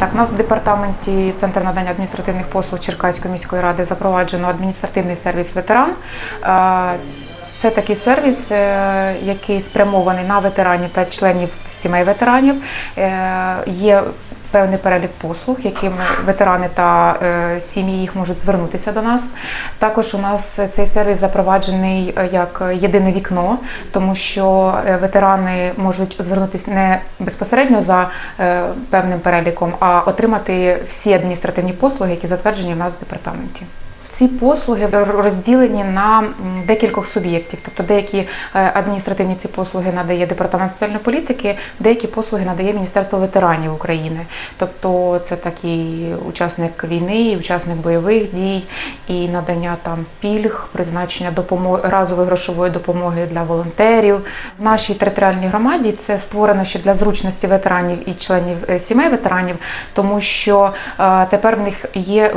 Так, у нас в департаменті Центр надання адміністративних послуг Черкаської міської ради запроваджено адміністративний сервіс ветеран. Е, Це такий сервіс, е, який спрямований на ветеранів та членів сімей ветеранів. Е, Є певний перелік послуг, яким ветерани та е, сім'ї їх можуть звернутися до нас. Також у нас цей сервіс запроваджений е, як єдине вікно, тому що е, ветерани можуть звернутися не безпосередньо за певним переліком, а отримати всі адміністративні послуги, які затверджені в нас в департаменті. Ці послуги розділені на декількох суб'єктів, тобто деякі е, адміністративні ці послуги надає департамент соціальної політики, деякі послуги надає Міністерство ветеранів України. Тобто це такий учасник війни, і учасник бойових дій, і надання там пільг, призначення допомоги разової грошової допомоги для волонтерів. В нашій територіальній громаді це створено ще для зручності ветеранів і членів е, сімей ветеранів, тому що е, тепер в них є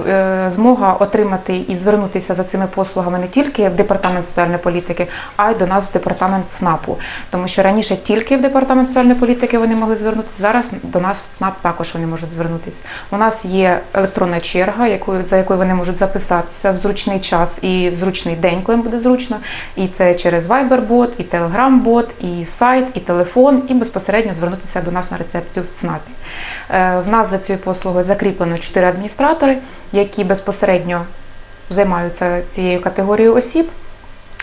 змога отримати і звернутися за цими послугами не тільки в департамент соціальної політики, а й до нас в департамент ЦНАПу. Тому що раніше тільки в департамент соціальної політики вони могли звернутися. Зараз до нас в ЦНАП також вони можуть звернутися. У нас є електронна черга, якою за якою вони можуть записатися в зручний час і в зручний день, коли їм буде зручно. І це через Viber-бот, і Telegram-бот, і сайт, і телефон, і безпосередньо звернутися до нас на рецепцію в ЦНАПі. Е, В нас за цією послугою закріплено чотири адміністратори, які безпосередньо займаються цією категорією осіб.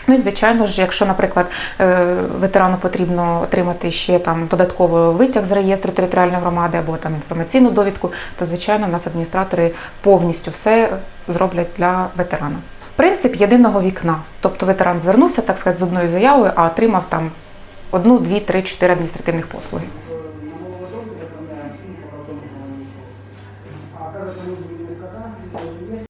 Ну і звичайно ж, якщо, наприклад, е, ветерану потрібно отримати ще там додатково витяг з реєстру територіальної громади або там інформаційну довідку, то звичайно у нас адміністратори повністю все зроблять для ветерана. Принцип єдиного вікна, тобто ветеран звернувся, так сказати, з одною заявою, а отримав там одну, дві, три, чотири адміністративних послуги.